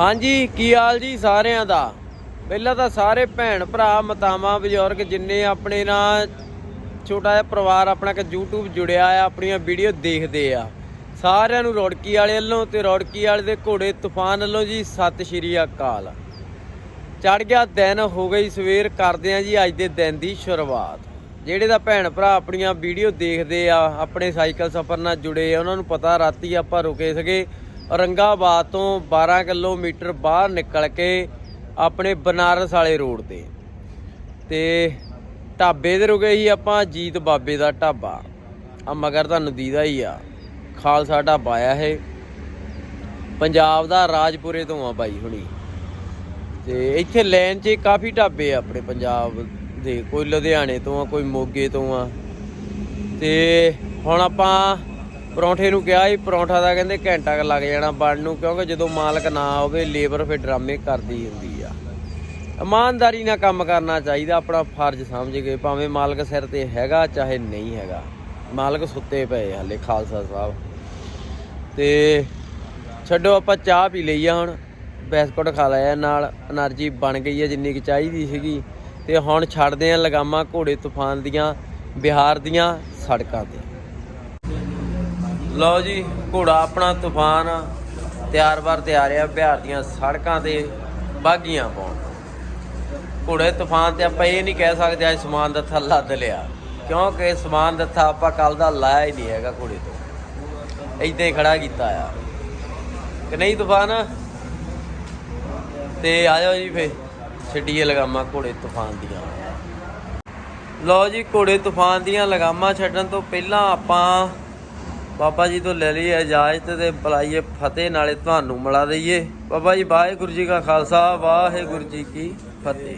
ਹਾਂਜੀ, ਕੀ ਹਾਲ ਜੀ ਸਾਰਿਆਂ ਦਾ? ਪਹਿਲਾਂ ਤਾਂ ਸਾਰੇ ਭੈਣ ਭਰਾ, ਮਤਾਵਾਂ, ਬਜ਼ੁਰਗ ਜਿੰਨੇ ਆਪਣੇ ਨਾਲ ਛੋਟਾ ਜਿਹਾ ਪਰਿਵਾਰ ਆਪਣਾ ਕਿ YouTube ਜੁੜਿਆ ਆ, ਆਪਣੀਆਂ ਵੀਡੀਓ ਦੇਖਦੇ ਆ। ਸਾਰਿਆਂ ਨੂੰ ਰੌੜਕੀ ਵਾਲੇ ਵੱਲੋਂ ਤੇ ਰੌੜਕੀ ਵਾਲੇ ਦੇ ਘੋੜੇ ਤੂਫਾਨ ਵੱਲੋਂ ਜੀ, ਸਤਿ ਸ਼੍ਰੀ ਅਕਾਲ। ਚੜ ਗਿਆ ਦਿਨ, ਹੋ ਗਈ ਸਵੇਰ, ਕਰਦੇ ਆ ਜੀ ਅੱਜ ਦੇ ਦਿਨ ਦੀ ਸ਼ੁਰੂਆਤ। ਜਿਹੜੇ ਦਾ ਭੈਣ ਭਰਾ ਆਪਣੀਆਂ ਵੀਡੀਓ ਦੇਖਦੇ ਆ, ਆਪਣੇ ਸਾਈਕਲ ਸਫ਼ਰ ਨਾਲ ਜੁੜੇ ਆ, ਉਹਨਾਂ ਨੂੰ ਪਤਾ ਰਾਤੀ ਆਪਾਂ ਰੁਕੇ ਸਗੇ। ਔਰੰਗਾਬਾਦ ਤੋਂ 12 ਕਿਲੋਮੀਟਰ ਬਾਹਰ ਨਿਕਲ ਕੇ ਆਪਣੇ ਬਨਾਰਸ ਵਾਲੇ ਰੋਡ ਤੇ। ਤੇ ਢਾਬੇ ਤੇ ਰੁਕੇ ਸੀ ਆਪਾਂ ਜੀਤ ਬਾਬੇ ਦਾ ਢਾਬਾ। ਆ ਮਗਰ ਤੁਹਾਨੂੰ ਦੀਦਾ ਹੀ ਆ। ਖਾਲਸਾ ਢਾਬਾ ਆ ਇਹ। ਪੰਜਾਬ ਦਾ ਰਾਜਪੁਰੇ ਤੋਂ ਆ ਬਾਈ ਹੁਣੀ। ਤੇ ਇੱਥੇ ਲਾਈਨ 'ਚ ਕਾਫੀ ਢਾਬੇ ਆ ਆਪਣੇ ਪੰਜਾਬ ਦੇ। ਕੋਈ ਲੁਧਿਆਣੇ ਤੋਂ ਆ, ਕੋਈ ਮੋਗੇ ਤੋਂ ਆ। ਤੇ ਹੁਣ ਆਪਾਂ ਪਰੌਂਠੇ ਨੂੰ ਕਿਹਾ ਸੀ, ਪਰੌਂਠਾ ਦਾ ਕਹਿੰਦੇ ਘੰਟਾ ਕ ਲੱਗ ਜਾਣਾ ਬਣ ਨੂੰ, ਕਿਉਂਕਿ ਜਦੋਂ ਮਾਲਕ ਨਾ ਹੋਵੇ ਲੇਬਰ ਫਿਰ ਡਰਾਮੇ ਕਰਦੀ ਹੁੰਦੀ ਆ। ਇਮਾਨਦਾਰੀ ਨਾਲ ਕੰਮ ਕਰਨਾ ਚਾਹੀਦਾ, ਆਪਣਾ ਫਰਜ਼ ਸਮਝ ਕੇ, ਭਾਵੇਂ ਮਾਲਕ ਸਿਰ ਤੇ ਹੈਗਾ ਚਾਹੇ ਨਹੀਂ ਹੈਗਾ। ਮਾਲਕ ਸੁੱਤੇ ਪਏ ਹਲੇ, ਖਾਲਸਾ ਸਾਹਿਬ। ਤੇ ਛੱਡੋ, ਆਪਾਂ ਚਾਹ ਪੀ ਲਈ ਆ ਹੁਣ, ਬਿਸਕੁਟ ਖਾ ਲਿਆ ਨਾਲ, એનર્ਜੀ ਬਣ ਗਈ ਹੈ ਜਿੰਨੀ ਕਿ ਚਾਹੀਦੀ ਸੀਗੀ। ਤੇ ਹੁਣ ਛੱਡਦੇ ਆ ਲਗਾਮਾ ਘੋੜੇ ਤੂਫਾਨ ਦੀਆਂ, ਬਿਹਾਰ ਦੀਆਂ ਸੜਕਾਂ ਤੇ। ਲਓ ਜੀ, ਘੋੜਾ ਆਪਣਾ ਤੂਫਾਨ ਤਿਆਰ ਬਰ ਤਿਆਰ ਆ, ਬਿਹਾਰ ਦੀਆਂ ਸੜਕਾਂ ਤੇ ਬਾਗੀਆਂ ਪਾਉਣ। ਘੋੜੇ ਤੂਫਾਨ ਤੇ ਆਪਾਂ ਇਹ ਨਹੀਂ ਕਹਿ ਸਕਦੇ ਅੱਜ ਸਮਾਨ ਦੱਥਾ ਲੱਦ ਲਿਆ। ਕਿਉਂਕਿ ਸਮਾਨ ਦੱਥਾ ਆਪਾਂ ਕੱਲ ਦਾ ਲਾਇਆ ਹੀ ਨਹੀਂ ਹੈਗਾ ਘੋੜੇ ਤੋਂ। ਏਦਾਂ ਹੀ ਖੜਾ ਕੀਤਾ ਆ। ਕਿ ਨਹੀਂ ਤੂਫਾਨ? ਤੇ ਆ ਜਾਓ ਜੀ ਫੇ ਛੱਡੀਏ ਲਗਾਮਾਂ ਘੋੜੇ ਤੂਫਾਨ ਦੀਆਂ। ਲਓ ਜੀ, ਘੋੜੇ ਤੂਫਾਨ ਦੀਆਂ ਲਗਾਮਾਂ ਛੱਡਣ ਤੋਂ ਪਹਿਲਾਂ ਆਪਾਂ ਬਾਬਾ ਜੀ ਤੋਂ ਲੈ ਲਈਏ ਇਜਾਜ਼ਤ ਤੇ ਬੁਲਾਈਏ ਫਤਿਹ ਨਾਲੇ ਤੁਹਾਨੂੰ ਮਿਲਾ ਦਈਏ। ਬਾਬਾ ਜੀ ਵਾਹਿਗੁਰੂ ਜੀ ਕਾ ਖਾਲਸਾ ਵਾਹਿਗੁਰੂ ਜੀ ਕੀ ਫਤਿਹ।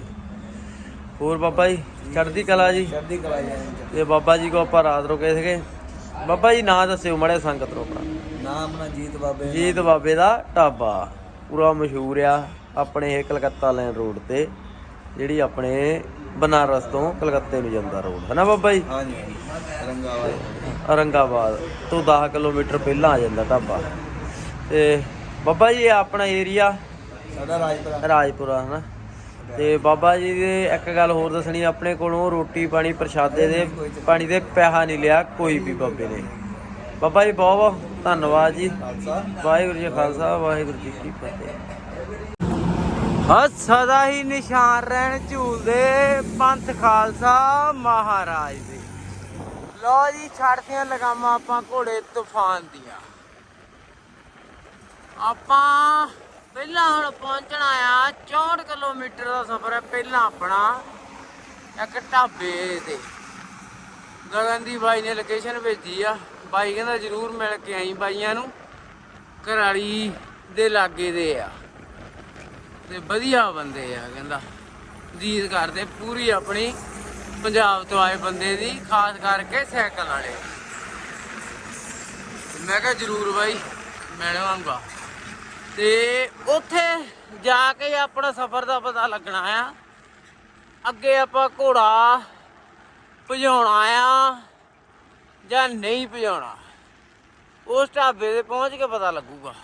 ਹੋਰ ਬਾਬਾ ਜੀ ਚੜ੍ਹਦੀ ਕਲਾ ਜੀ? ਚੜ੍ਹਦੀ ਕਲਾ ਜੀ। ਤੇ ਬਾਬਾ ਜੀ ਕੋ ਆਪਾਂ ਰਾਤ ਰੁਕੇ ਸੀਗੇ। ਬਾਬਾ ਜੀ ਨਾਂ ਦੱਸਿਓ ਮੜੇ ਸੰਗਤ ਨੂੰ ਆਪਣਾ। ਨਾਮ ਨਾ ਜੀਤ ਬਾਬੇ ਜੀਤ ਬਾਬੇ ਦਾ ਢਾਬਾ। ਪੂਰਾ ਮਸ਼ਹੂਰ ਆ ਆਪਣੇ ਇਹ ਕਲਕੱਤਾ ਲਾਈਨ ਰੋਡ ਤੇ ਜਿਹੜੀ ਆਪਣੇ ਬਨਾਰਸ ਤੋਂ ਕਲਕੱਤੇ ਨੂੰ ਜਾਂਦਾ ਰੋਡ ਹੈ ਨਾ ਬਾਬਾ ਜੀ? ਹਾਂਜੀ ਰੰਗਾਵਾਲ ਔਰੰਗਾਬਾਦ ਤੋਂ 10 ਕਿਲੋਮੀਟਰ ਪਹਿਲਾਂ ਆ ਜਾਂਦਾ ਢਾਬਾ। ਤੇ ਬਾਬਾ ਜੀ ਇਹ ਆਪਣਾ ਏਰੀਆ ਸਾਡਾ ਰਾਜਪੁਰਾ। ਰਾਜਪੁਰਾ ਹਨਾ? ਤੇ ਬਾਬਾ ਜੀ ਦੇ ਇੱਕ ਗੱਲ ਹੋਰ ਦੱਸਣੀ ਆਪਣੇ ਕੋਲੋਂ ਰੋਟੀ ਪਾਣੀ ਪ੍ਰਸ਼ਾਦੇ ਦੇ ਪਾਣੀ ਦੇ ਪੈਸਾ ਨਹੀਂ ਲਿਆ ਕੋਈ ਵੀ ਬਾਬੇ ਨੇ। ਬਾਬਾ ਜੀ ਬਹੁਤ ਬਹੁਤ ਧੰਨਵਾਦ ਜੀ। ਵਾਹਿਗੁਰੂ ਜੀ ਖਾਲਸਾ ਵਾਹਿਗੁਰੂ ਜੀ ਕੀ ਫਤਿਹ। ਹਾਂ ਸਦਾ ਹੀ ਨਿਸ਼ਾਨ ਰਹਿਣ ਝੂਲਦੇ ਪੰਥ ਖਾਲਸਾ ਮਹਾਰਾਜ ਦੇ। ਲੋ ਜੀ ਛੱਡਦੀਆਂ ਲਗਾਮਾਂ ਆਪਾਂ ਘੋੜੇ ਤੂਫਾਨ ਦੀਆਂ। ਆਪਾਂ ਪਹਿਲਾਂ ਹੁਣ ਪਹੁੰਚਣਾ ਆ 64 ਕਿਲੋਮੀਟਰ ਦਾ ਸਫ਼ਰ ਹੈ, ਪਹਿਲਾਂ ਆਪਣਾ ਇੱਕ ਢਾਬੇ ਤੇ। ਗਗਨ ਦੀ ਬਾਈ ਨੇ ਲੋਕੇਸ਼ਨ ਭੇਜੀ ਆ। ਬਾਈ ਕਹਿੰਦਾ ਜਰੂਰ ਮਿਲ ਕੇ ਆਈ ਬਾਈਆਂ ਨੂੰ, ਘਰਾਲੀ ਦੇ ਲਾਗੇ ਦੇ ਆ। ਤੇ ਵਧੀਆ ਬੰਦੇ ਆ, ਕਹਿੰਦਾ। ਜੀਤ ਕਰਦੇ ਪੂਰੀ ਆਪਣੀ ਪੰਜਾਬ ਤੋਂ ਆਏ ਬੰਦੇ ਦੀ, ਖਾਸ ਕਰਕੇ ਸਾਈਕਲ ਵਾਲੇ। ਮੈਂ ਕਿਹਾ, ਜਰੂਰ ਬਾਈ, ਮੈਂ ਲਵਾਂਗਾ। ਤੇ ਉੱਥੇ ਜਾ ਕੇ ਆਪਣਾ ਸਫ਼ਰ ਦਾ ਪਤਾ ਲੱਗਣਾ ਆ। ਅੱਗੇ ਆਪਾਂ ਘੋੜਾ ਭਜਾਉਣਾ ਆ ਜਾਂ ਨਹੀਂ ਭਜਾਉਣਾ, ਉਸ ਢਾਬੇ ਤੇ ਪਹੁੰਚ ਕੇ ਪਤਾ ਲੱਗੂਗਾ।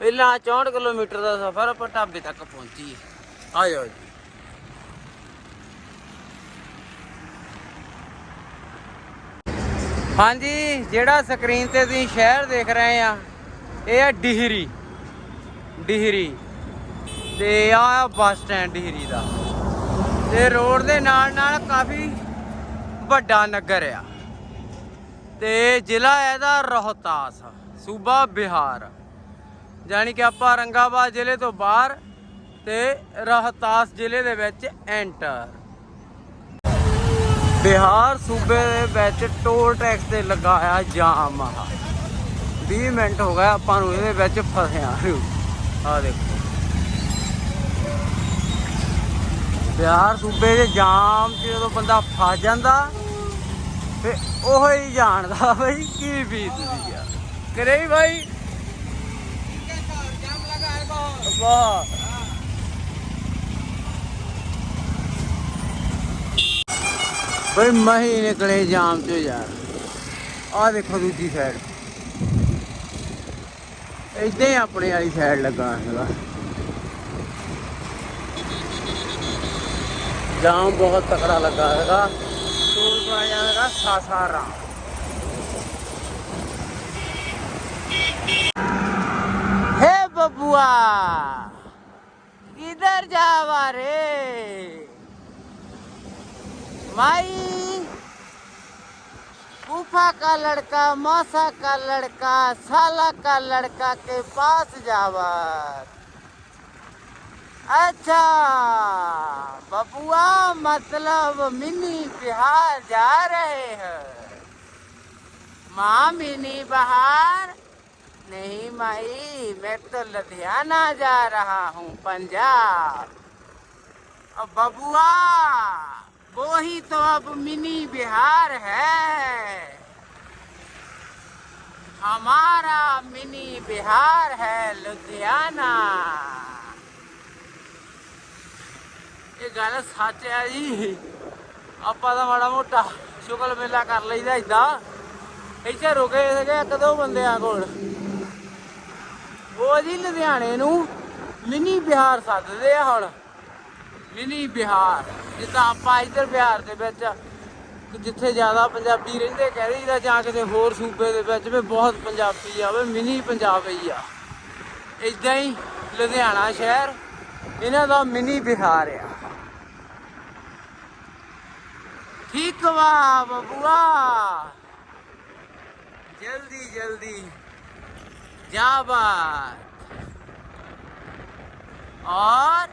ਪਹਿਲਾਂ 64 ਕਿਲੋਮੀਟਰ ਦਾ ਸਫ਼ਰ ਆਪਾਂ ਢਾਬੇ ਤੱਕ ਪਹੁੰਚੀ। ਆ ਜਾਓ ਜੀ ਹਾਂਜੀ, ਜਿਹੜਾ ਸਕਰੀਨ ਤੇ ਤੁਸੀਂ ਸ਼ਹਿਰ ਦੇਖ ਰਹੇ ਆ, ਇਹ ਆ ਡਿਹਰੀ। ਡਿਹਰੀ। ਤੇ ਆ ਬੱਸ ਸਟੈਂਡ ਡਿਹਰੀ ਦਾ। ਤੇ ਰੋਡ ਦੇ ਨਾਲ ਨਾਲ ਕਾਫੀ ਵੱਡਾ ਨਗਰ ਆ। ਤੇ ਜ਼ਿਲ੍ਹਾ ਇਹਦਾ ਰੋਹਤਾਸ, ਸੂਬਾ ਬਿਹਾਰ। ਜਾਨੀ ਕਿ ਆਪਾਂ ਔਰੰਗਾਬਾਦ ਜ਼ਿਲ੍ਹੇ ਤੋਂ ਬਾਹਰ ਤੇ ਰੋਹਤਾਸ ਜ਼ਿਲ੍ਹੇ ਦੇ ਵਿੱਚ ਐਂਟਰ ਬਿਹਾਰ ਸੂਬੇ ਦੇ ਵਿੱਚ ਟੋਲ ਟੈਕਸ ਤੇ ਲੱਗਾ ਆ ਜਾਮ ਆ। 20 ਮਿੰਟ ਹੋ ਗਏ ਆਪਾਂ ਨੂੰ ਇਹਦੇ ਵਿੱਚ ਫਸਿਆ ਆ ਦੇਖੋ। ਬਿਹਾਰ ਸੂਬੇ ਦੇ ਜਾਮ 'ਚ ਜਦੋਂ ਬੰਦਾ ਫਸ ਜਾਂਦਾ ਫੇ ਉਹ ਹੀ ਜਾਣਦਾ ਬਈ ਕੀ ਬੀਤਦੀ ਆ। ਕਰੇ ਭਾਈ ਵਾਹ ਬਈ ਮਹੀ ਨਿਕਲੇ ਜਾਮ ਚੋਂ ਯਾਰ ਆ ਦੇਖੋ ਦੂਜੀ ਸਾਈਡ ਇੱਦਾਂ ਹੀ ਆਪਣੇ ਵਾਲੀ ਸਾਈਡ ਲੱਗਾ ਹੈਗਾ ਜਾਮ ਬਹੁਤ ਤਕੜਾ ਲੱਗਾ ਹੈਗਾ ਟੋਲ ਪਲਾਜ਼ਾ ਹੈਗਾ बबुआ। किधर जावा रे। माई, फूफा का लड़का, मौसा का लड़का, साला का लड़का के पास जावा। अच्छा बबुआ मतलब मिनी बिहार जा रहे हैं। माँ मिनी बहार नहीं माई, मैं तो लुधियाना जा रहा हूँ, पंजाब। अब बबुआ वो ही तो अब मिनी बिहार है। हमारा मिनी बिहार है लुधियाना। ये गल सच है जी। आप तो माड़ा मोटा शुक्ल मेला कर लीजा इदा। इसे रुके थे कदों बंद को ਉਹ ਜੀ ਲੁਧਿਆਣੇ ਨੂੰ ਮਿਨੀ ਬਿਹਾਰ ਸੱਦਦੇ ਆ ਹੁਣ। ਮਿਨੀ ਬਿਹਾਰ, ਜਿੱਦਾਂ ਆਪਾਂ ਇੱਧਰ ਬਿਹਾਰ ਦੇ ਵਿੱਚ ਜਿੱਥੇ ਜ਼ਿਆਦਾ ਪੰਜਾਬੀ ਰਹਿੰਦੇ, ਕਹਿ ਰਹੀਦਾ ਜਾਂ ਕਿਤੇ ਹੋਰ ਸੂਬੇ ਦੇ ਵਿੱਚ ਵੀ ਬਹੁਤ ਪੰਜਾਬੀ ਆ, ਵੀ ਮਿਨੀ ਪੰਜਾਬ ਹੀ ਆ। ਇਦਾਂ ਹੀ ਲੁਧਿਆਣਾ ਸ਼ਹਿਰ, ਇਹਨਾਂ ਦਾ ਮਿਨੀ ਬਿਹਾਰ ਆ। ਠੀਕ ਵਾ ਬਬੂਆ। ਜਲਦੀ ਜਲਦੀ। जाबाद और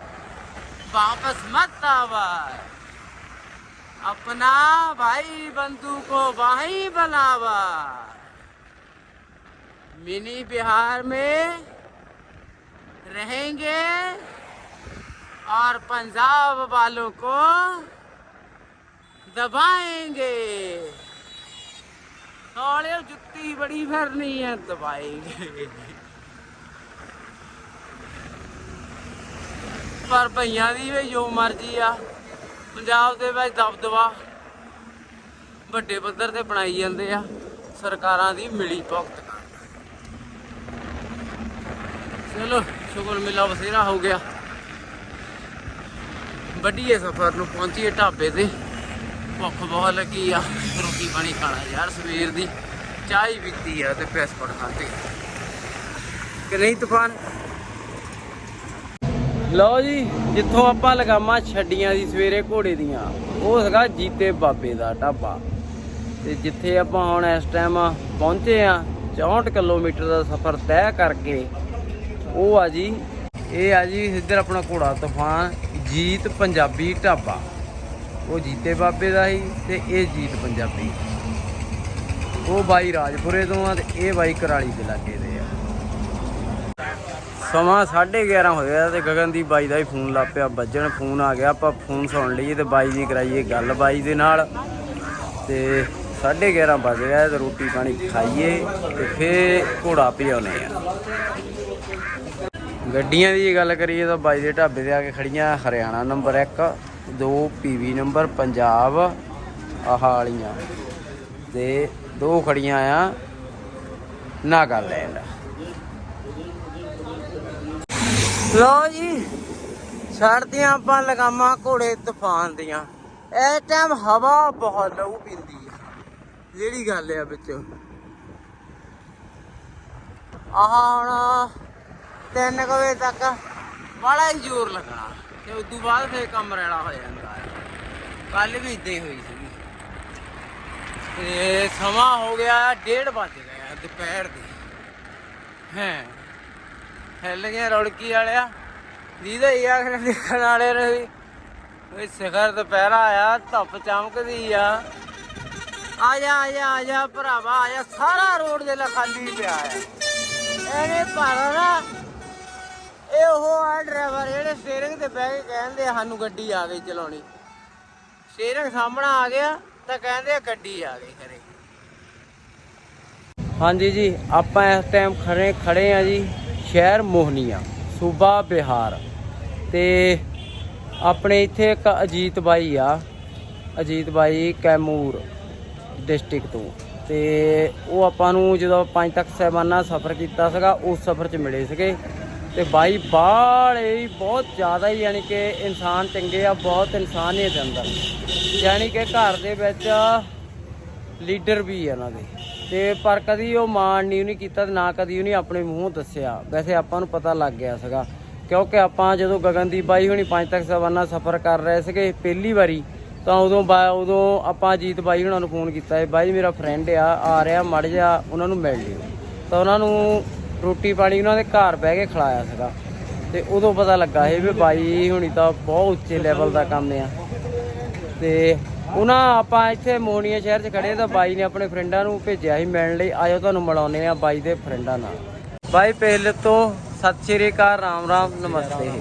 वापस मत आवर अपना भाई बंधु को वहीं बनावा मिनी बिहार में रहेंगे और पंजाब वालों को दबाएँगे। ਸਾਲੇ ਜੁੱਤੀ ਬੜੀ ਫਿਰਨੀ ਹੈ ਦਬਾਏਗੇ ਪਰ ਭਈਆਂ ਦੀ ਵੀ ਜੋ ਮਰਜ਼ੀ ਆ, ਪੰਜਾਬ ਦੇ ਵਿੱਚ ਦਬਦਬਾ। ਵੱਡੇ ਪੱਧਰ ਤੇ ਬਣਾਈ ਜਾਂਦੇ ਆ, ਸਰਕਾਰਾਂ ਦੀ ਮਿਲੀ ਭੁਗਤ। ਚਲੋ, ਸ਼ੁਕਰ ਮਿਲਾ ਬਸੇਰਾ ਹੋ ਗਿਆ। ਵੱਡੀਏ ਸਫ਼ਰ ਨੂੰ, ਪਹੁੰਚੀਏ ਢਾਬੇ ਤੇ। ਭੁੱਖ ਬਹੁਤ ਲੱਗੀ ਆ। ਰੋਟੀ ਪਾਣੀ ਖਾਣਾ ਯਾਰ, ਸਵੇਰ ਦੀ। ਚਾਹ ਹੀ ਪੀਤੀ ਆ ਤੇ ਬਿਸਕੁਟ ਖਾਤੇ ਕਿ ਨਹੀਂ ਤੂਫਾਨ? ਲਓ ਜੀ, ਜਿੱਥੋਂ ਆਪਾਂ ਲਗਾਮਾਂ ਛੱਡੀਆਂ ਦੀ ਸਵੇਰੇ ਘੋੜੇ ਦੀਆਂ, ਉਹ ਹੈਗਾ ਜੀਤੇ ਬਾਬੇ ਦਾ ਢਾਬਾ। ਤੇ ਜਿੱਥੇ ਆਪਾਂ ਹੁਣ ਇਸ ਟਾਈਮ ਪਹੁੰਚੇ ਆ 64 ਕਿਲੋਮੀਟਰ ਦਾ ਸਫ਼ਰ ਤੈਅ ਕਰਕੇ, ਉਹ ਆ ਜੀ, ਇਹ ਆ ਜੀ ਇੱਧਰ ਆਪਣਾ ਘੋੜਾ ਤੂਫਾਨ, ਜੀਤ ਪੰਜਾਬੀ ਢਾਬਾ। ਉਹ ਜੀਤੇ ਬਾਬੇ ਦਾ ਸੀ ਤੇ ਇਹ ਜੀਤ ਪੰਜਾਬੀ। ਉਹ ਬਾਈ ਰਾਜਪੁਰੇ ਤੋਂ ਆ ਤੇ ਇਹ ਬਾਈ ਕਰਾਲੀ ਦੇ ਲਾਗੇ ਦੇ ਆ। ਸਮਾਂ 11:30 ਹੋਇਆ ਤੇ ਗਗਨਦੀਪ ਬਾਈ ਦਾ ਹੀ ਫੋਨ ਲੱਗ ਪਿਆ, ਵੱਜਣ ਫੋਨ ਆ ਗਿਆ, ਆਪਾਂ ਫੋਨ ਸੁਣ ਲਈਏ ਤੇ ਬਾਈ ਦੀ ਕਰਾਈਏ ਗੱਲ ਬਾਈ ਦੇ ਨਾਲ। ਤੇ 11:30 ਵੱਜ ਗਿਆ ਤੇ ਰੋਟੀ ਪਾਣੀ ਖਾਈਏ ਤੇ ਫੇਰ ਘੋੜਾ ਪਿਆਉਨੇ ਆ। ਗੱਡੀਆਂ ਦੀ ਗੱਲ ਕਰੀਏ ਤਾਂ ਬਾਈ ਦੇ ਢਾਬੇ ਤੇ ਆ ਕੇ ਖੜੀਆਂ, ਹਰਿਆਣਾ ਨੰਬਰ 1 ਦੋ ਪੀਵੀ ਨੰਬਰ ਪੰਜਾਬ, ਆਹ ਵਾਲੀਆਂ। ਤੇ ਦੋ ਖੜੀਆਂ ਆ ਨਾਗਾਲੈਂਡ। ਲੋ ਜੀ ਛੱਡਦੀਆਂ ਆਪਾਂ ਲਗਾਮਾਂ ਘੋੜੇ ਤੂਫਾਨ ਦੀਆਂ। ਇਸ ਟਾਈਮ ਹਵਾ ਬਹੁਤ ਲਹੂ ਪਿੰਦੀ ਆ। ਜਿਹੜੀ ਗੱਲ ਆ ਵਿੱਚੋਂ। ਆਹ ਹੁਣ 3 ਵਜੇ ਤੱਕ ਬੜਾ ਹੀ ਜ਼ੋਰ ਲੱਗਣਾ। ਤੇ ਉਸ ਤੋਂ ਬਾਅਦ ਫੇਰ ਕੰਮ ਰੈਲਾ ਹੋ ਜਾਂਦਾ ਹੈ। ਕੱਲ ਵੀ ਇਦਾਂ ਹੀ ਹੋਈ ਸੀਗੀ। ਤੇ ਸਮਾਂ ਹੋ ਗਿਆ 1:30 ਵੱਜ ਗਏ ਦੁਪਹਿਰ ਦੇ। ਹੈ। ਹਿੱਲ ਗਏ ਰੌੜਕੀ ਵਾਲਿਆ। ਦੀਦਾ ਹੀ ਆਖਰ ਦੇਖਣ ਵਾਲੇ ਰਹੀ। ਓਏ ਸਿਖਰ ਦੁਪਹਿਰਾ ਆਇਆ, ਧੁੱਪ ਚਮਕਦੀ ਆ। ਆ ਜਾ ਆ ਜਾ ਆ ਜਾ ਭਰਾਵਾ ਆ ਜਾ ਸਾਰਾ ਰੋਡ ਦੇ ਲਾ ਖਾਲੀ ਪਿਆ ਆ ਇਹਨੇ ਪਰ ਨਾ ਇਹ ਉਹ ਆ ਡਰਾਈਵਰ ਜਿਹੜੇ ਸਟੀਅਰਿੰਗ ਤੇ ਬਹਿ ਕੇ ਕਹਿੰਦੇ ਆ, ਸਾਨੂੰ ਗੱਡੀ ਆ ਗਈ ਚਲਾਉਣੀ। ਸਟੀਅਰਿੰਗ ਸਾਹਮਣਾ ਆ ਗਿਆ ਤਾਂ ਕਹਿੰਦੇ ਆ ਗੱਡੀ ਆ ਗਈ ਖਰੇ ਹਾਂਜੀ ਜੀ ਆਪਾਂ ਇਸ ਟਾਈਮ ਖੜੇ ਖੜੇ ਆ ਜੀ ਸ਼ਹਿਰ ਮੋਹਨੀਆ ਸੂਬਾ ਬਿਹਾਰ। ਤੇ ਆਪਣੇ ਇੱਥੇ ਇੱਕ ਅਜੀਤ ਬਾਈ ਆ ਅਜੀਤ ਬਾਈ ਕੈਮੂਰ ਡਿਸਟ੍ਰਿਕਟ ਤੋਂ। ਤੇ ਉਹ ਆਪਾਂ ਨੂੰ ਜਦੋਂ ਪੰਜ ਤੱਕ ਸਹਿਬਾਨਾ ਸਫ਼ਰ ਕੀਤਾ ਸੀਗਾ ਉਸ ਸਫ਼ਰ 'ਚ ਮਿਲੇ ਸੀਗੇ। ਤੇ ਬਾਈ ਬਾਹਲੇ ਹੀ ਬਹੁਤ ਜ਼ਿਆਦਾ ਹੀ ਯਾਨੀ ਕਿ ਇਨਸਾਨ ਚੰਗੇ ਆ, ਬਹੁਤ ਇਨਸਾਨੀਅਤ ਅੰਦਰ। ਯਾਨੀ ਕਿ ਘਰ ਦੇ ਵਿੱਚ ਲੀਡਰ ਵੀ ਆ ਉਹਨਾਂ ਦੇ। ਤੇ ਪਰ ਕਦੀ ਉਹ ਮਾਣ ਨਹੀਂ, ਉਹਨੇ ਕੀਤਾ ਤੇ ਨਾ ਕਦੀ ਉਹਨੇ ਆਪਣੇ ਮੂੰਹੋਂ ਦੱਸਿਆ। ਵੈਸੇ ਆਪਾਂ ਨੂੰ ਪਤਾ ਲੱਗ ਗਿਆ ਸੀਗਾ, ਕਿਉਂਕਿ ਆਪਾਂ ਜਦੋਂ ਗਗਨਦੀਪ ਬਾਈ ਹੁਣੀ ਪੰਜ ਤੱਕ ਸਵਾਨਾ ਸਫ਼ਰ ਕਰ ਰਹੇ ਸੀਗੇ ਪਹਿਲੀ ਵਾਰੀ, ਤਾਂ ਉਦੋਂ ਬਾ, ਉਦੋਂ ਆਪਾਂ ਜੀਤ ਬਾਈ ਹੁਣਾਂ ਨੂੰ ਫੋਨ ਕੀਤਾ ਹੈ ਬਾਈ ਮੇਰਾ ਫਰੈਂਡ ਆ ਆ ਰਿਹਾ, ਮੜ ਜਾ, ਉਹਨਾਂ ਨੂੰ ਮਿਲ ਲਿਓ। ਤਾਂ ਉਹਨਾਂ ਨੂੰ ਰੋਟੀ ਪਾਣੀ ਉਹਨਾਂ ਦੇ ਘਰ ਬਹਿ ਕੇ ਖਿਲਾਇਆ ਸੀਗਾ। ਤੇ ਉਦੋਂ ਪਤਾ ਲੱਗਾ ਇਹ ਵੀ ਬਾਈ ਹੁਣੀ ਤਾਂ ਬਹੁਤ ਉੱਚੇ ਲੈਵਲ ਦਾ ਕੰਮ ਆ। ਤੇ ਉਹਨਾਂ ਆਪਾਂ ਇੱਥੇ ਮੋਨੀਆ ਸ਼ਹਿਰ 'ਚ ਖੜੇ ਤਾਂ ਬਾਈ ਨੇ ਆਪਣੇ ਫਰੈਂਡਾਂ ਨੂੰ ਭੇਜਿਆ ਸੀ ਮਿਲਣ ਲਈ, ਆਇਓ ਤੁਹਾਨੂੰ ਮਿਲਾਉਨੇ ਆ ਬਾਈ ਦੇ ਫਰੈਂਡਾਂ ਨਾਲ। ਬਾਈ ਪਹਿਲੇ ਤੋਂ ਸਤਿ ਸ਼੍ਰੀ ਅਕਾਲ, ਰਾਮ ਰਾਮ, ਨਮਸਤੇ।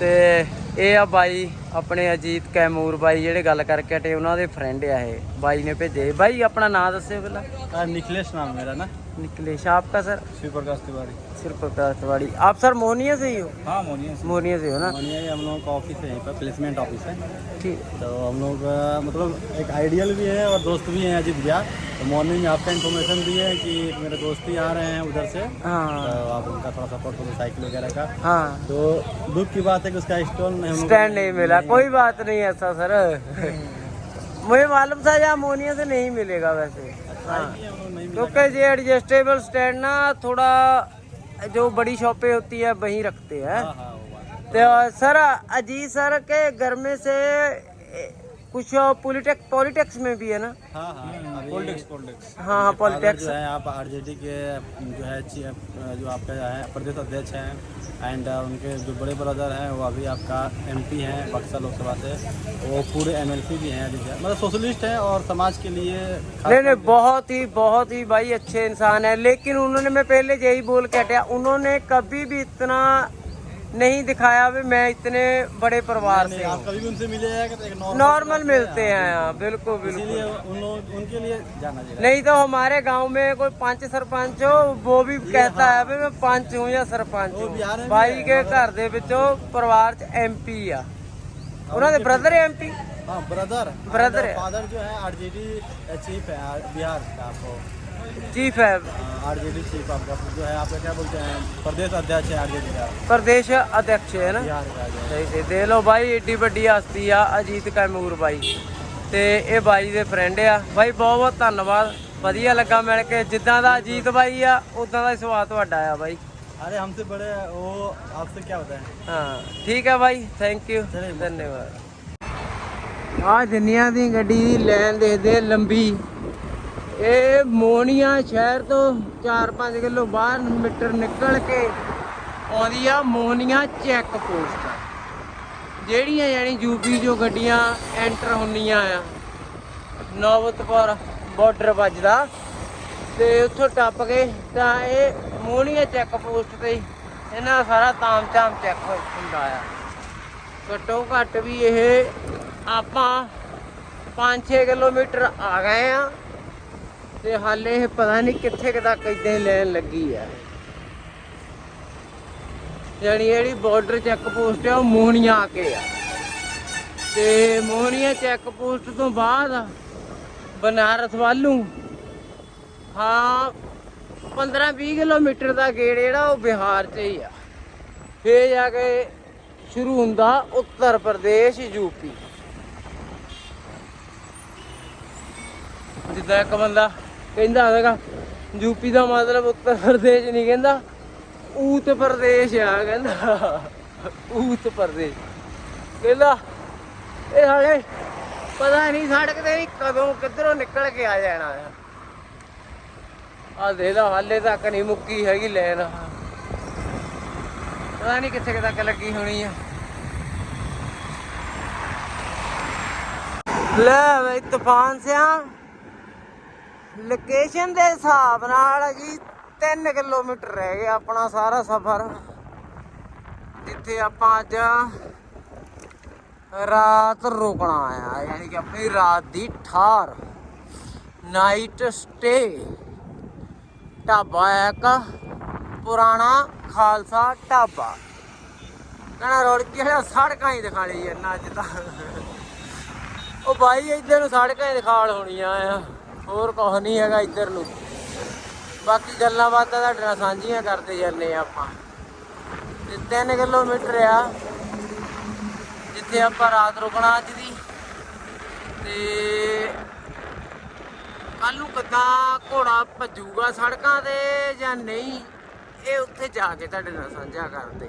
ਤੇ ਇਹ ਆ ਬਾਈ ਆਪਣੇ ਅਜੀਤ ਕੈਮੂਰ ਬਾਈ ਜਿਹੜੇ ਗੱਲ ਕਰਕੇ ਹਟੇ, ਉਹਨਾਂ ਦੇ ਫਰੈਂਡ ਆ ਇਹ। ਬਾਈ ਨੇ ਭੇਜੇ ਬਾਈ ਆਪਣਾ ਨਾਮ ਦੱਸਿਓ ਪਹਿਲਾਂ। ਨਿਕਲੇਸ਼ ਨਾਮ ਮੇਰਾ ਨਾ। निकलेश आपका सर? शिव प्रकाश तिवारी। सिर प्रकाश तिवारी। आप सर मोहनिया से ही हो? हाँ मोनिया से। मोहनिया से हो ना? मोनिया हम लोगों का ऑफ़िस है यहीं पर प्लेसमेंट ऑफ़िस है। ठीक। तो हम लोग मतलब एक आइडियल भी है और दोस्त भी हैं अजीत भैया। तो मॉर्निंग में आपका इन्फॉर्मेशन दी है कि मेरे दोस्त ही आ रहे हैं उधर से। तो हाँ आप उनका थोड़ा सपोर्ट करो साइकिल वगैरह का। हाँ। तो दुख की बात है कि उसका स्टॉल नहीं स्टैंड नहीं मिला। कोई बात नहीं ऐसा सर। मुझे मालूम था यहाँ अमोनिया से नहीं मिलेगा वैसे। क्योंकि ये एडजस्टेबल स्टैंड ना थोड़ा जो बड़ी शॉपें होती है वहीं रखते हैं। हाँ हाँ तो सर अजीत सर के घर में से कुछ पॉलिटिक्स पॉलिटेक्स में भी है ना? हाँ हाँ। पॉलिटिक्स हाँ हाँ पॉलिटेक्स जो है आप आरजेडी के जो है जो आपके है प्रदेश अध्यक्ष हैं। एंड उनके जो बड़े ब्रदर हैं वो अभी आपका एमपी हैं बक्सर लोकसभा से। वो पूरे एमएलसी भी हैं अभी मतलब सोशलिस्ट हैं और समाज के लिए नहीं नहीं बहुत ही बहुत ही भाई अच्छे इंसान है। लेकिन उन्होंने मैं पहले यही बोल के हटिया उन्होंने कभी भी इतना नहीं दिखाया भी मैं इतने बड़े परिवार से आप हूँ कभी भी उनसे मिले हैं तो एक नॉर्मल नॉर्मल मिलते हैं यहाँ बिल्कुल बिल्कुल इसीलिए उन लोग उनके लिए जाना चाहिए नहीं तो हमारे गांव में कोई पंच सरपंच हो वो भी कहता है भी मैं पंच हूँ या सरपंच ਉਹ ਬਿਹਾਰ हूँ में ਬਾਈ ਕੇ ਘਰ ਦੇ ਵਿੱਚੋਂ ਪਰਿਵਾਰ ਚ ਐਮਪੀ ਆ ਉਹਨਾਂ ਦੇ ਬ੍ਰਦਰ ਐਮਪੀ हाँ ब्रदर Brother है। फादर जो है आरजेडी चीफ है आर- बिहार का आपको चीफ है आरजेडी चीफ आपका जो है आपका क्या बोलते हैं प्रदेश अध्यक्ष है आरजेडी का ਪ੍ਰਦੇਸ਼ ਅਧਿਕਸ਼ ਹੈ ਨਾ बिहार का जो है ਸਹੀ ਤੇ ਦੇ ਲੋ ਬਾਈ ਏਡੀ ਵੱਡੀ ਹਸਤੀ ਆ ਅਜੀਤ ਕੈਮੂਰ ਬਾਈ ਤੇ ਇਹ ਬਾਈ ਦੇ ਫਰੈਂਡ ਆ ਬਾਈ ਬਹੁਤ ਬਹੁਤ ਧੰਨਵਾਦ ਵਧੀਆ ਲੱਗਾ ਮਿਲ ਕੇ ਜਿੱਦਾਂ ਦਾ ਅਜੀਤ ਬਾਈ ਆ ਉਦਾਂ ਦਾ ਹੀ ਸਵਾਦ ਤੁਹਾਡਾ ਆ ਬਾਈ अरे हमसे बड़े वो आपसे क्या होता है ਹਾਂ ਠੀਕ ਹੈ ਬਾਈ ਥੈਂਕ ਯੂ ਚਲੋ, ਧੰਨਵਾਦ ਆ ਜਿੰਨੀਆਂ ਦੀ ਗੱਡੀ ਦੀ ਲਾਈਨ ਦੇਖਦੇ ਲੰਬੀ ਇਹ ਮੋਨੀਆ ਸ਼ਹਿਰ ਤੋਂ 4-5 ਕਿਲੋ ਬਾਹਰ ਮੀਟਰ ਨਿਕਲ ਕੇ ਆਉਂਦੀ ਆ ਮੋਨੀਆ ਚੈੱਕ ਪੋਸਟ। ਜਿਹੜੀਆਂ ਯਾਨੀ ਯੂਪੀ ਜੋ ਗੱਡੀਆਂ ਐਂਟਰ ਹੁੰਦੀਆਂ ਆ ਨੌਬਤਪੁਰ ਬਾਰਡਰ ਵੱਜਦਾ ਤੇ ਉੱਥੋਂ ਟੱਪ ਕੇ ਤਾਂ ਇਹ ਮੋਨੀਆ ਚੈੱਕ ਪੋਸਟ ਤੇ ਇਹਨਾਂ ਦਾ ਸਾਰਾ ਤਾਮਝਾਮ ਚੈੱਕ ਹੁੰਦਾ ਆ। ਘੱਟੋ ਘੱਟ ਵੀ ਇਹ ਆਪਾਂ 5-6 ਕਿਲੋਮੀਟਰ ਆ ਗਏ ਆ। ਤੇ ਹਾਲੇ ਇਹ ਪਤਾ ਨਹੀਂ ਕਿੱਥੇ ਕਿ ਤੱਕ ਇਦਾਂ ਹੀ ਲੈਣ ਲੱਗੀ ਆ। ਯਾਨੀ ਜਿਹੜੀ ਬਾਰਡਰ ਚੈੱਕ ਪੋਸਟ ਆ, ਉਹ ਮੋਹਣੀਆਂ ਆ ਕੇ ਆ। ਤੇ ਮੋਹਣੀਆਂ ਚੈੱਕ ਪੋਸਟ ਤੋਂ ਬਾਅਦ ਬਨਾਰਸ ਵੱਲੋਂ ਹਾਂ 15-20 ਕਿਲੋਮੀਟਰ ਦਾ ਗੇੜ ਜਿਹੜਾ, ਉਹ ਬਿਹਾਰ 'ਚ ਹੀ ਆ। ਫੇਰ ਜਾ ਕੇ ਸ਼ੁਰੂ ਹੁੰਦਾ ਉੱਤਰ ਪ੍ਰਦੇਸ਼ ਯੂਪੀ ਜਿੱਦਾਂ ਇੱਕ ਬੰਦਾ ਕਹਿੰਦਾ ਹੈਗਾ ਯੂਪੀ ਦਾ ਮਤਲਬ ਉੱਤਰ ਪ੍ਰਦੇਸ਼ ਨਹੀਂ ਕਹਿੰਦਾ, ਊਤ ਪ੍ਰਦੇਸ਼ ਆ ਕਹਿੰਦਾ। ਊਤ ਪ੍ਰਦੇਸ਼। ਕਹਿੰਦਾ, ਇਹ ਹਾਲੇ ਪਤਾ ਨਹੀਂ ਸੜਕ ਤੇ ਕਦੋਂ ਕਿੱਧਰੋਂ ਨਿਕਲ ਕੇ ਆ ਜਾਣਾ ਆ। ਆ ਦੇ ਲਾ, ਹਾਲੇ ਤੱਕ ਨਹੀਂ ਮੁੱਕੀ ਹੈਗੀ ਲੈਨ। ਪਤਾ ਨਹੀਂ ਕਿੱਥੇ ਤੱਕ ਲੱਗੀ ਹੋਣੀ ਆ। ਲੈ ਬਈ, ਤੂਫਾਨ ਸਿਆ। ਲੋਕੇਸ਼ਨ ਦੇ ਹਿਸਾਬ ਨਾਲ ਜੀ 3 ਕਿਲੋਮੀਟਰ ਰਹਿ ਗਿਆ ਆਪਣਾ ਸਾਰਾ ਸਫ਼ਰ। ਜਿੱਥੇ ਆਪਾਂ ਅੱਜ ਰਾਤ ਰੁਕਣਾ ਆ, ਯਾਨੀ ਕਿ ਆਪਣੀ ਰਾਤ ਦੀ ਠਾਰ। ਨਾਈਟ ਸਟੇ ਢਾਬਾ ਹੈ ਇੱਕ, ਪੁਰਾਣਾ ਖਾਲਸਾ ਢਾਬਾ। ਨਾ ਰੋਡ ਕਿਹੜਾ ਸੜਕਾਂ ਹੀ ਦਿਖਾ ਲਈ ਜਾਂਦਾ ਅੱਜ ਤਾਂ। ਉਹ ਬਾਈ ਇੱਧਰ ਨੂੰ ਸੜਕਾਂ ਹੀ ਦਿਖਾਲ ਹੋਣੀਆਂ ਆ। ਹੋਰ ਕੁਝ ਨਹੀਂ ਹੈਗਾ ਇੱਧਰ ਨੂੰ। ਬਾਕੀ ਗੱਲਾਂ ਬਾਤਾਂ ਤੁਹਾਡੇ ਨਾਲ ਸਾਂਝੀਆਂ ਕਰਦੇ ਜਾਂਦੇ ਆ ਆਪਾਂ। ਤੇ 3 ਕਿਲੋਮੀਟਰ ਆ, ਜਿੱਥੇ ਆਪਾਂ ਰਾਤ ਰੁਕਣਾ ਅੱਜ ਦੀ। ਤੇ ਕੱਲ ਨੂੰ ਕਿੱਦਾਂ ਘੋੜਾ ਭੱਜੂਗਾ ਸੜਕਾਂ ਤੇ ਜਾਂ ਨਹੀਂ, ਇਹ ਉੱਥੇ ਜਾ ਕੇ ਤੁਹਾਡੇ ਨਾਲ ਸਾਂਝਾ ਕਰਦੇ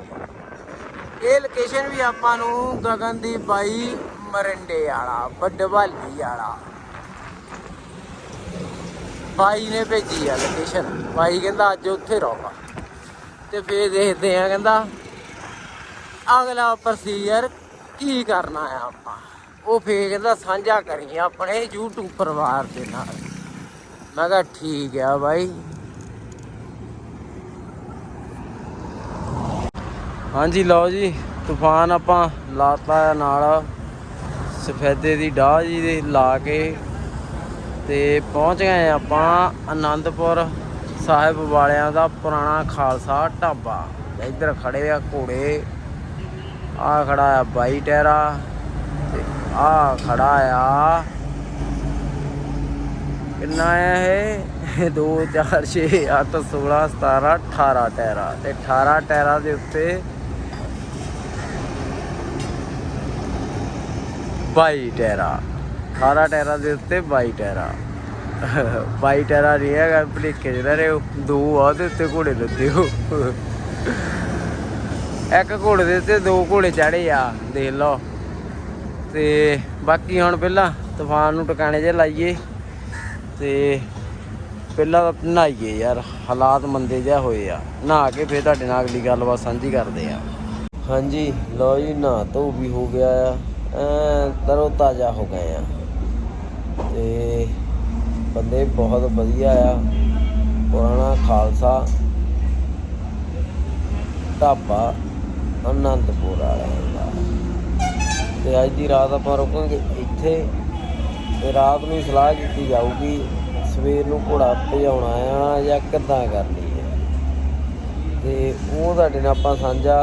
ਇਹ ਲੋਕੇਸ਼ਨ ਵੀ ਆਪਾਂ ਨੂੰ ਗਗਨਦੀਪ ਬਾਈ ਮਰੰਡੇ ਵਾਲਾ, ਵੱਡਵਾਲੀ ਵਾਲਾ। ਬਾਈ ਨੇ ਭੇਜੀ ਆ ਲੋਕੇਸ਼ਨ ਬਾਈ ਕਹਿੰਦਾ ਅੱਜ ਉੱਥੇ ਰਹੋਗਾ ਤੇ ਫੇਰ ਦੇਖਦੇ ਆ ਕਹਿੰਦਾ, ਅਗਲਾ ਪ੍ਰੋਸੀਜਰ ਕੀ ਕਰਨਾ ਆ ਆਪਾਂ? ਉਹ ਫੇਰ ਕਹਿੰਦਾ, ਸਾਂਝਾ ਕਰੀ ਆਪਣੇ YouTube ਪਰਿਵਾਰ ਦੇ ਨਾਲ। ਮੈਂ ਕਿਹਾ, ਠੀਕ ਆ ਬਾਈ। ਹਾਂਜੀ, ਲਓ ਜੀ, ਤੂਫਾਨ ਆਪਾਂ ਲਾਤਾ ਆ ਨਾਲ। ਸਫੈਦੇ ਦੀ ਡਾਹ ਜੀ ਦੇ ਲਾ ਕੇ ਤੇ ਪਹੁੰਚ ਗਏ ਆਪਾਂ ਆਨੰਦਪੁਰ ਸਾਹਿਬ ਵਾਲਿਆਂ ਦਾ ਪੁਰਾਣਾ ਖਾਲਸਾ ਢਾਬਾ। ਇੱਧਰ ਖੜੇ ਆ ਘੋੜੇ, ਆ ਖੜਾ ਆ ਬਾਈ ਟੈਰਾ, ਤੇ ਆ ਖੜਾ ਆ ਕਿੰਨਾ ਆ ਇਹ? 2 4 6 8 16 17 18 ਟੈਰਾ। ਤੇ 18 ਟੈਰਾ ਦੇ ਉੱਤੇ ਬਾਈ ਟੈਰਾ। 18 ਟੈਰਾ ਦੇ ਉੱਤੇ 22 ਟੈਰਾ। 22 ਟੈਰਾ ਨਹੀਂ ਹੈਗਾ, ਭਲੇਖੇ ਜਿਹੜਾ ਰੇ ਦੋ ਆ ਉਹਦੇ ਉੱਤੇ ਘੋੜੇ ਲੱਦੇ ਹੋ ਇੱਕ ਘੋੜੇ ਦੇ ਉੱਤੇ ਦੋ ਘੋੜੇ ਚੜੇ ਆ, ਦੇਖ ਲਓ। ਤੇ ਬਾਕੀ ਹੁਣ ਪਹਿਲਾਂ ਤੂਫਾਨ ਨੂੰ ਟਿਕਾਣੇ 'ਚ ਲਾਈਏ, ਤੇ ਪਹਿਲਾਂ ਤਾਂ ਨਹਾਈਏ ਯਾਰ, ਹਾਲਾਤ ਮੰਦੇ ਜਿਹਾ ਹੋਏ ਆ। ਨਹਾ ਕੇ ਫਿਰ ਤੁਹਾਡੇ ਨਾਲ ਅਗਲੀ ਗੱਲਬਾਤ ਸਾਂਝੀ ਕਰਦੇ ਆ। ਹਾਂਜੀ, ਲਓ ਜੀ, ਨਹਾ ਧੋ ਵੀ ਹੋ ਗਿਆ ਆ, ਐ ਤਰੋ ਤਾਜ਼ਾ ਹੋ ਗਏ ਆ। ਤੇ ਬੰਦੇ ਬਹੁਤ ਵਧੀਆ ਆ। ਪੁਰਾਣਾ ਖਾਲਸਾ, ਢਾਬਾ ਆਨੰਦਪੁਰ ਵਾਲਿਆਂ ਦਾ। ਤੇ ਅੱਜ ਦੀ ਰਾਤ ਆਪਾਂ ਰੁਕਾਂਗੇ ਇੱਥੇ ਤੇ ਰਾਤ ਨੂੰ ਹੀ ਸਲਾਹ ਕੀਤੀ ਜਾਊਗੀ, ਸਵੇਰ ਨੂੰ ਘੋੜਾ ਭਜਾਉਣਾ ਆ ਜਾਂ ਕਿੱਦਾਂ ਕਰਨੀ ਹੈ ਤੇ ਉਹ ਤੁਹਾਡੇ ਨਾਲ ਆਪਾਂ ਸਾਂਝਾ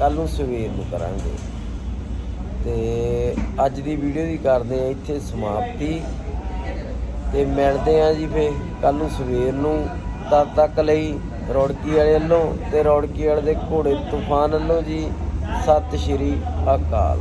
ਕੱਲ ਨੂੰ ਸਵੇਰ ਨੂੰ ਕਰਾਂਗੇ। ਤੇ ਅੱਜ ਦੀ ਵੀਡੀਓ ਦੀ ਕਰਦੇ ਆ, ਇੱਥੇ ਸਮਾਪਤੀ। ਤੇ ਮਿਲਦੇ ਆ ਜੀ ਫੇ ਕੱਲ ਨੂੰ ਸਵੇਰ ਨੂੰ ਤਦ ਤੱਕ ਲਈ ਰੌੜਕੀ ਵਾਲੇ ਵੱਲੋਂ ਤੇ ਰੌੜਕੀ ਵਾਲੇ ਦੇ ਘੋੜੇ ਤੂਫਾਨ ਵੱਲੋਂ ਜੀ ਸਤਿ ਸ਼੍ਰੀ ਅਕਾਲ।